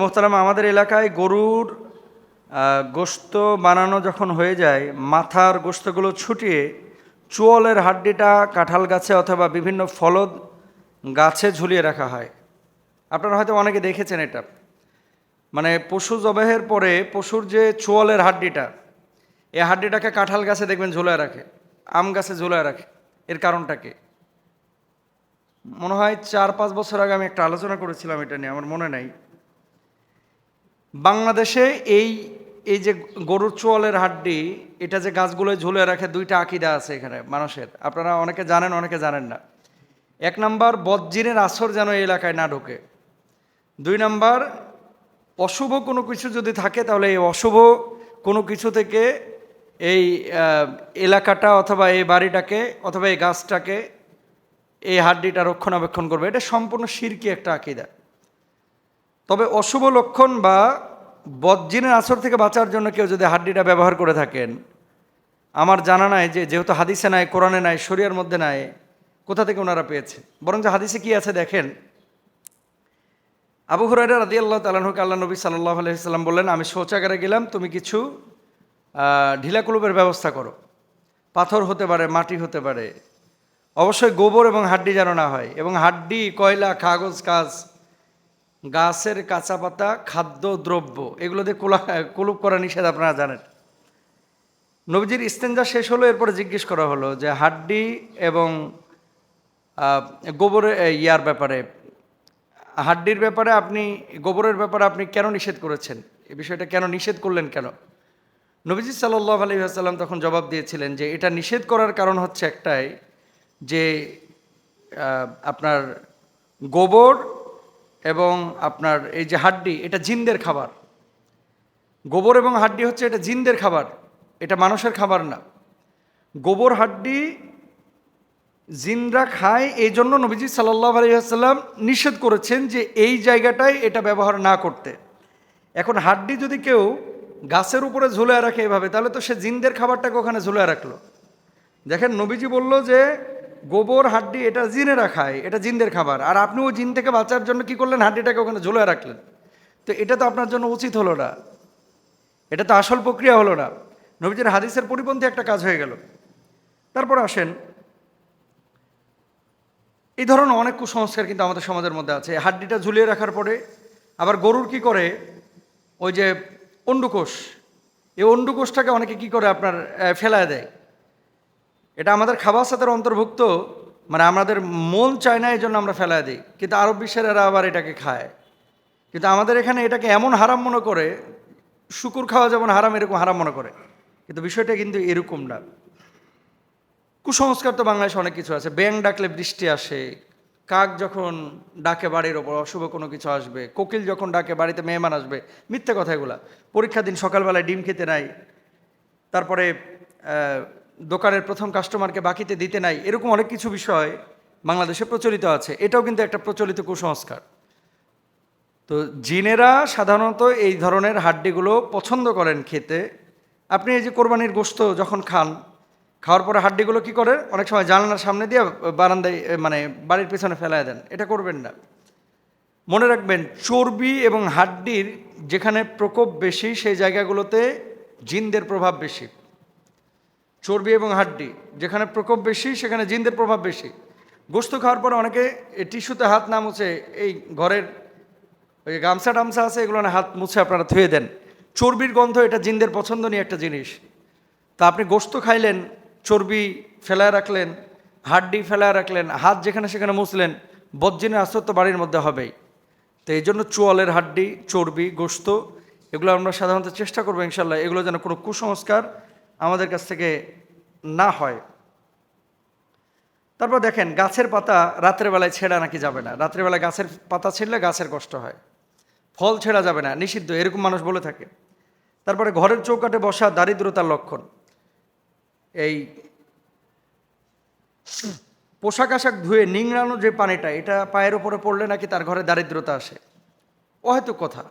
মোহতারাম, আমাদের এলাকায় গরুর গোশত বানানো যখন হয়ে যায়, মাথার গোশতগুলো ছুটিয়ে চুয়ালের হাড্ডিটা কাঁঠাল গাছে অথবা বিভিন্ন ফলদ গাছে ঝুলিয়ে রাখা হয়। আপনারা হয়তো অনেকে দেখেছেন এটা। মানে পশু জবাহের পরে পশুর যে চুয়ালের হাড্ডিটা এই হাড্ডিটাকে কাঁঠাল গাছে দেখবেন ঝুলায় রাখে, আম গাছে ঝুলায় রাখে। এর কারণটা কি? মনে হয় চার পাঁচ বছর আগে আমি একটা আলোচনা করেছিলাম এটা নিয়ে, আমার মনে নাই। বাংলাদেশে এই এই যে গরুর চোয়ালের হাড্ডি, এটা যে গাছগুলোয় ঝুলে রাখে, দুইটা আকিদা আছে এখানে, মানুষের। আপনারা অনেকে জানেন অনেকে জানেন না। এক নাম্বার, বজ্জিনের আসর যেন এই এলাকায় না ঢোকে। দুই নাম্বার, অশুভ কোনো কিছু যদি থাকে, তাহলে এই অশুভ কোনো কিছু থেকে এই এলাকাটা অথবা এই বাড়িটাকে অথবা এই গাছটাকে এই হাড্ডিটা রক্ষণাবেক্ষণ করবে। এটা সম্পূর্ণ শিরকি একটা আকিদা। তবে অশুভ লক্ষণ বা বজ্জিনের আসর থেকে বাঁচার জন্য কেউ যদি হাড্ডিটা ব্যবহার করে থাকেন আমার জানা নাই যে যেহেতু হাদিসে নাই কোরআনে নাই শরিয়ার মধ্যে নাই কোথা থেকে ওনারা পেয়েছে? বরং যে হাদিসে কি আছে দেখেন? আবু হুরাইরা রাদি আল্লাহ তালাহুকে আল্লাহ নবী সাল্লাহ আলহিসাল্লাম বললেন আমি শৌচাগারে গেলাম তুমি কিছু আহ, ঢিলা কুলুপের ব্যবস্থা করো। পাথর হতে পারে মাটি হতে পারে। অবশ্যই গোবর এবং হাড্ডি যেন না হয়। এবং হাড্ডি কয়লা কাগজ কাজ গাছের কাঁচা পাতা, খাদ্য, দ্রব্য, এগুলো দিয়ে কুলা কুলুপ করা নিষেধ আপনারা জানেন। নবীজির ইস্তেঞ্জা শেষ হলো, এরপরে জিজ্ঞেস করা হলো যে হাড্ডি এবং গোবরের ইয়ার ব্যাপারে, হাড্ডির ব্যাপারে আপনি, গোবরের ব্যাপারে আপনি কেন নিষেধ করেছেন? এই বিষয়টা কেন নিষেধ করলেন কেন? নবীজি সাল্লাহ আলী আসাল্লাম তখন জবাব দিয়েছিলেন যে এটা নিষেধ করার কারণ হচ্ছে একটাই যে আপনার গোবর এবং আপনার এই যে হাড্ডি, এটা জিনদের খাবার। গোবর এবং হাড্ডি হচ্ছে এটা জিনদের খাবার, এটা মানুষের খাবার না। গোবর, হাড্ডি জিনরা খায়, এই জন্য নবীজি সাল্লাহ আলহিহাস্লাম নিষেধ করেছেন যে এই জায়গাটায় এটা ব্যবহার না করতে। এখন হাড্ডি যদি কেউ গাছের উপরে ঝুলে রাখে এভাবে, তাহলে তো সে জিনদের খাবারটাকে ওখানে ঝুলে রাখল। দেখেন নবীজি বলল যে গোবর, হাড্ডি, এটা জিনেরা খায়, এটা জিনদের খাবার। আর আপনি ওই জিন থেকে বাঁচার জন্য কি করলেন? হাড্ডিটাকে ওখানে ঝুলে রাখলেন। তো এটা তো আপনার জন্য উচিত হলো না। এটা তো আসল প্রক্রিয়া হলো না। নবীজির হাদিসের পরিপন্থী একটা কাজ হয়ে গেল। তারপর আসেন। এই ধরনের অনেক কুসংস্কার কিন্তু আমাদের সমাজের মধ্যে আছে। হাড্ডিটা ঝুলিয়ে রাখার পরে আবার গরুর কি করে? ওই যে অন্ডুকোষ। এই অন্ডুকোষটাকে অনেকে কি করে আপনার ফেলায় দেয়। এটা আমাদের খাবার সাথে অন্তর্ভুক্ত মানে আমাদের মন চায় না এই জন্য আমরা ফেলায় দিই, কিন্তু আরব বিশ্বের এরা আবার এটাকে খায়। কিন্তু আমাদের এখানে এটাকে এমন হারাম মনে করে, শুকুর খাওয়া যেমন হারাম, এরকম হারাম মনে করে। কিন্তু বিষয়টা কিন্তু এরকম না। কুসংস্কার তো বাংলাদেশে অনেক কিছু আছে। ব্যাং ডাকলে বৃষ্টি আসে, কাক যখন ডাকে বাড়ির ওপর, অশুভ কোনো কিছু আসবে, কোকিল যখন ডাকে বাড়িতে মেহমান আসবে, মিথ্যে কথা এগুলা। পরীক্ষা দিন সকালবেলায় ডিম খেতে নাই, তারপরে দোকানের প্রথম কাস্টমারকে বাকিতে দিতে নাই, এরকম অনেক কিছু বিষয় বাংলাদেশে প্রচলিত আছে। এটাও কিন্তু একটা প্রচলিত কুসংস্কার। তো জিনেরা সাধারণত এই ধরনের হাড্ডিগুলো পছন্দ করেন খেতে। আপনি এই যে কোরবানির গোস্ত যখন খান, খাওয়ার পরে হাড্ডিগুলো কি করে অনেক সময় জানালার সামনে দিয়ে বারান্দায় মানে বাড়ির পেছনে ফেলায় দেন। এটা করবেন না। মনে রাখবেন, চর্বি এবং হাড্ডির যেখানে প্রকোপ বেশি, সেই জায়গাগুলোতে জিনদের প্রভাব বেশি। চর্বি এবং হাড্ডি, যেখানে প্রকোপ বেশি, সেখানে জিনদের প্রভাব বেশি। গোস্ত খাওয়ার পরে অনেকে টিস্যুতে হাত না মুছে এই ঘরের ওই গামছা টামছা আছে, এগুলো না হাত মুছে আপনারা ধুয়ে দেন। চর্বির গন্ধ এটা জিনদের পছন্দনীয় একটা জিনিস। তা আপনি গোস্ত খাইলেন, চর্বি ফেলায় রাখলেন, হাড্ডি ফেলায় রাখলেন, হাত যেখানে সেখানে মুছলেন, বজ্জিনের আস্তর তো বাড়ির মধ্যে হবেই। তো এই জন্য চোয়ালের হাড্ডি, চর্বি, গোস্ত, এগুলো আমরা সাধারণত চেষ্টা করব ইনশাল্লাহ। এগুলো যেন কোনো কুসংস্কার আমাদের কাছ থেকে না হয়। তারপর দেখেন, গাছের পাতা রাত্রের বেলায় ছেঁড়া নাকি যাবে না। রাত্রেবেলায় গাছের পাতা ছিঁড়লে গাছের কষ্ট হয়। ফল ছেঁড়া যাবে না, নিষিদ্ধ, এরকম মানুষ বলে থাকে। তারপরে ঘরের চৌকাটে বসা দারিদ্রতার লক্ষণ। এই পোশাক আশাক ধুয়ে নিংড়ানো যে পানিটা, এটা পায়ের ওপরে পড়লে নাকি তার ঘরে দারিদ্রতা আসে। অহেতু কথা।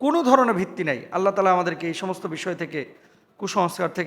কোনো ধরনের ভিত্তি নাই। আল্লাহ তালা আমাদেরকে এই সমস্ত বিষয় থেকে, কুসংস্কার থেকে